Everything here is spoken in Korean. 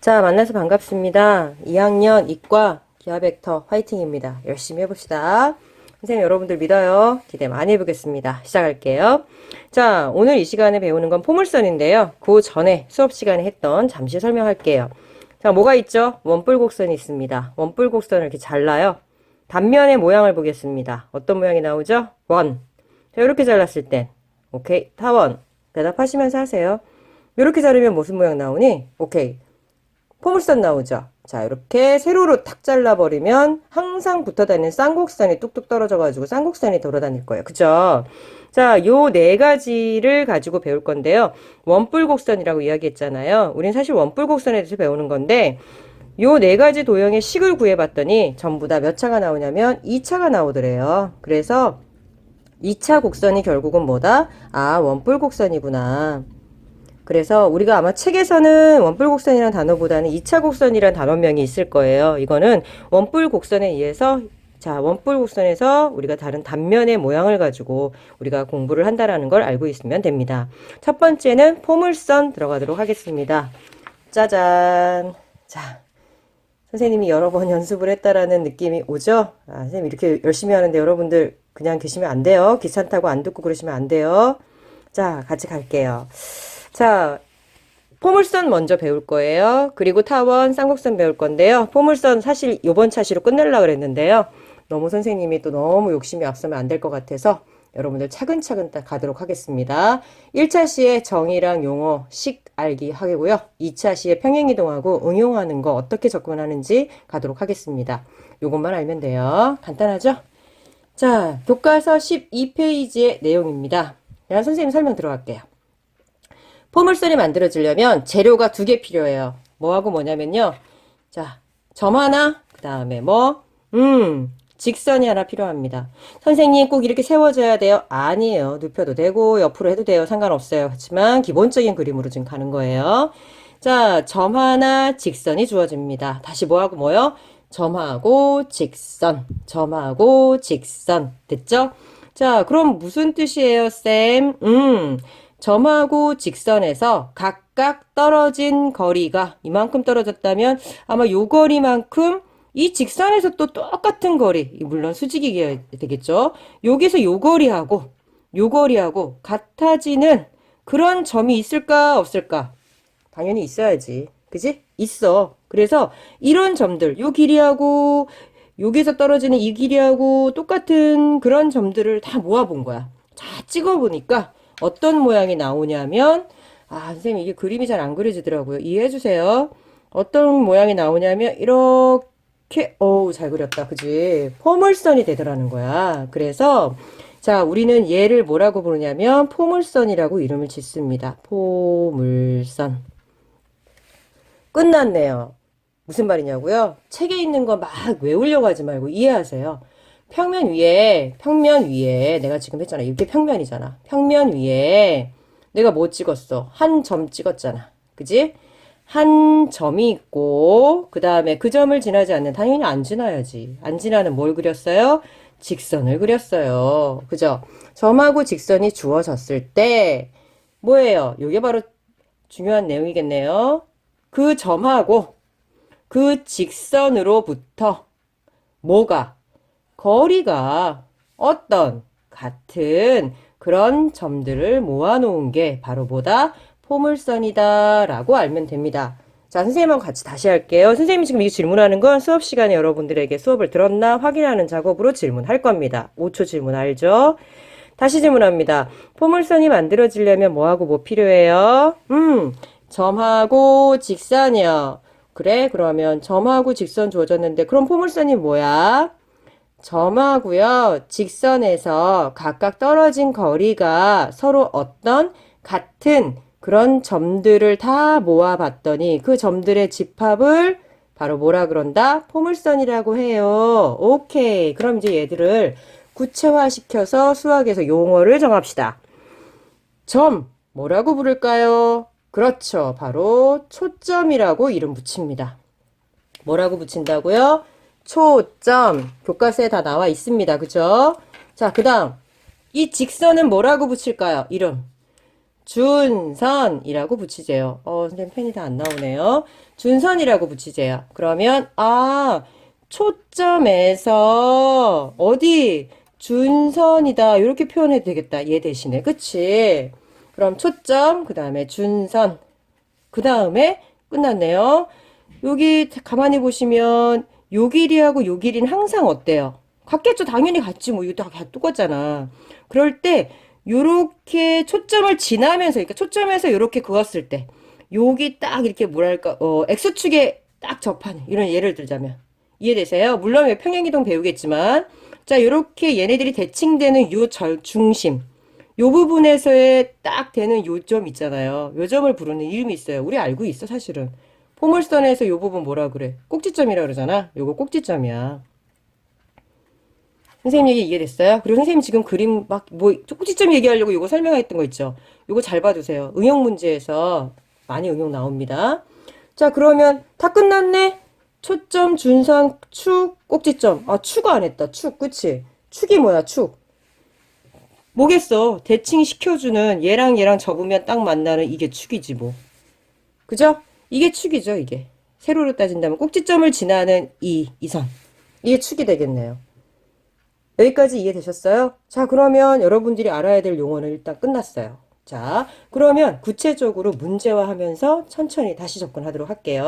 자, 만나서 반갑습니다. 2학년 이과 기하벡터 화이팅입니다. 열심히 해봅시다. 선생님 여러분들 믿어요. 기대 많이 해보겠습니다. 시작할게요. 자, 오늘 이 시간에 배우는 건 포물선인데요. 그 전에 수업 시간에 했던 잠시 설명할게요. 자, 뭐가 있죠? 원뿔곡선이 있습니다. 원뿔곡선을 이렇게 잘라요. 단면의 모양을 보겠습니다. 어떤 모양이 나오죠? 원. 자, 이렇게 잘랐을 땐, 오케이, 타원. 대답하시면서 하세요. 이렇게 자르면 무슨 모양 나오니? 오케이. 포물선 나오죠? 자, 이렇게 세로로 탁 잘라버리면 항상 붙어 다니는 쌍곡선이 뚝뚝 떨어져가지고 쌍곡선이 돌아다닐 거예요. 그죠? 자, 요 네 가지를 가지고 배울 건데요. 원뿔곡선이라고 이야기했잖아요. 우린 사실 원뿔곡선에 대해서 배우는 건데, 요 네 가지 도형의 식을 구해봤더니 전부 다 몇 차가 나오냐면 2차가 나오더래요. 그래서 2차 곡선이 결국은 뭐다? 아, 원뿔곡선이구나. 그래서 우리가 아마 책에서는 원뿔 곡선이라는 단어보다는 2차 곡선이라는 단어명이 있을 거예요. 이거는 원뿔 곡선에 의해서 자, 원뿔 곡선에서 우리가 다른 단면의 모양을 가지고 우리가 공부를 한다라는 걸 알고 있으면 됩니다. 첫 번째는 포물선 들어가도록 하겠습니다. 짜잔. 자, 선생님이 여러 번 연습을 했다라는 느낌이 오죠? 아, 선생님 이렇게 열심히 하는데 여러분들 그냥 계시면 안 돼요. 귀찮다고 안 듣고 그러시면 안 돼요. 자, 같이 갈게요. 자, 포물선 먼저 배울 거예요. 그리고 타원, 쌍곡선 배울 건데요. 포물선 사실 요번 차시로 끝내려고 그랬는데요. 너무 선생님이 또 너무 욕심이 앞서면 안 될 것 같아서 여러분들 차근차근 딱 가도록 하겠습니다. 1차 시에 정의랑 용어, 식 알기 하고요. 2차 시에 평행이동하고 응용하는 거 어떻게 접근하는지 가도록 하겠습니다. 요것만 알면 돼요. 간단하죠? 자, 교과서 12페이지의 내용입니다. 야, 선생님 설명 들어갈게요. 포물선이 만들어지려면 재료가 두 개 필요해요. 뭐하고 뭐냐면요. 자, 점 하나, 그 다음에 뭐, 음, 직선이 하나 필요합니다. 선생님 꼭 이렇게 세워줘야 돼요? 아니에요. 눕혀도 되고, 옆으로 해도 돼요. 상관없어요. 그렇지만 기본적인 그림으로 지금 가는 거예요. 자, 점 하나, 직선이 주어집니다. 다시 뭐하고 뭐요? 점하고 직선, 점하고 직선. 됐죠? 자, 그럼 무슨 뜻이에요, 쌤? 음, 점하고 직선에서 각각 떨어진 거리가 이만큼 떨어졌다면 아마 요 거리만큼 이 직선에서 또 똑같은 거리, 물론 수직이게 되겠죠. 여기서 요 거리하고 요 거리하고 같아지는 그런 점이 있을까 없을까? 당연히 있어야지. 그지? 있어. 그래서 이런 점들, 요 길이하고 여기서 떨어지는 이 길이하고 똑같은 그런 점들을 다 모아본 거야. 자, 찍어보니까 어떤 모양이 나오냐면, 아, 선생님, 이게 그림이 잘 안 그려지더라고요. 이해해 주세요. 어떤 모양이 나오냐면, 이렇게, 어우, 잘 그렸다. 그지? 포물선이 되더라는 거야. 그래서, 자, 우리는 얘를 뭐라고 부르냐면, 포물선이라고 이름을 짓습니다. 포물선. 끝났네요. 무슨 말이냐고요? 책에 있는 거 막 외우려고 하지 말고 이해하세요. 평면 위에, 평면 위에, 내가 지금 했잖아. 이게 평면이잖아. 평면 위에 내가 뭐 찍었어? 한 점 찍었잖아. 그지? 한 점이 있고, 그 다음에 그 점을 지나지 않는, 당연히 안 지나야지. 안 지나는 뭘 그렸어요? 직선을 그렸어요. 그죠? 점하고 직선이 주어졌을 때, 뭐예요? 이게 바로 중요한 내용이겠네요. 그 점하고 그 직선으로부터 뭐가 거리가 어떤 같은 그런 점들을 모아놓은 게 바로 뭐다? 포물선이다 라고 알면 됩니다. 자, 선생님하고 같이 다시 할게요. 선생님이 지금 이 질문하는 건 수업 시간에 여러분들에게 수업을 들었나 확인하는 작업으로 질문할 겁니다. 5초 질문 알죠? 다시 질문합니다. 포물선이 만들어지려면 뭐하고 뭐 필요해요? 음, 점하고 직선이요. 그래, 그러면 점하고 직선 주어졌는데, 그럼 포물선이 뭐야? 점하고요, 직선에서 각각 떨어진 거리가 서로 어떤 같은 그런 점들을 다 모아봤더니 그 점들의 집합을 바로 뭐라 그런다? 포물선이라고 해요. 오케이. 그럼 이제 얘들을 구체화시켜서 수학에서 용어를 정합시다. 점, 뭐라고 부를까요? 그렇죠. 바로 초점이라고 이름 붙입니다. 뭐라고 붙인다고요? 초점. 교과서에 다 나와 있습니다. 그죠? 자, 그 다음. 이 직선은 뭐라고 붙일까요? 이름. 준선이라고 붙이재요. 어, 선생님 펜이 다 안 나오네요. 준선이라고 붙이재요. 그러면, 아, 초점에서, 어디, 준선이다. 이렇게 표현해도 되겠다. 얘 대신에. 그치? 그럼 초점, 그 다음에 준선. 그 다음에 끝났네요. 여기 가만히 보시면, 요 길이하고 요 길이는 항상 어때요? 같겠죠. 당연히 같지. 뭐, 이거 다 똑같잖아. 그럴 때, 요렇게 초점을 지나면서, 그러니까 초점에서 요렇게 그었을 때, 여기 딱 이렇게 뭐랄까, 어, X축에 딱 접하는, 이런 예를 들자면. 이해되세요? 물론 왜 평행이동 배우겠지만, 자, 요렇게 얘네들이 대칭되는 요 절, 중심. 요 부분에서의 딱 되는 요점 있잖아요. 요 점을 부르는 이름이 있어요. 우리 알고 있어, 사실은. 포물선에서 요 부분 뭐라 그래? 꼭지점이라 그러잖아. 요거 꼭지점이야. 선생님 얘기 이해됐어요? 그리고 선생님 지금 그림 막, 뭐, 꼭지점 얘기하려고 요거 설명했던 거 있죠? 요거 잘 봐두세요. 응용 문제에서 많이 응용 나옵니다. 자, 그러면 다 끝났네? 초점, 준선, 축, 꼭지점. 아, 축안 했다. 축, 그치? 축이 뭐야, 축? 뭐겠어? 대칭 시켜주는 얘랑 얘랑 접으면 딱 만나는 이게 축이지, 뭐. 그죠? 이게 축이죠, 이게. 세로로 따진다면 꼭지점을 지나는 이, 이 선. 이게 축이 되겠네요. 여기까지 이해되셨어요? 자, 그러면 여러분들이 알아야 될 용어는 일단 끝났어요. 자, 그러면 구체적으로 문제화 하면서 천천히 다시 접근하도록 할게요.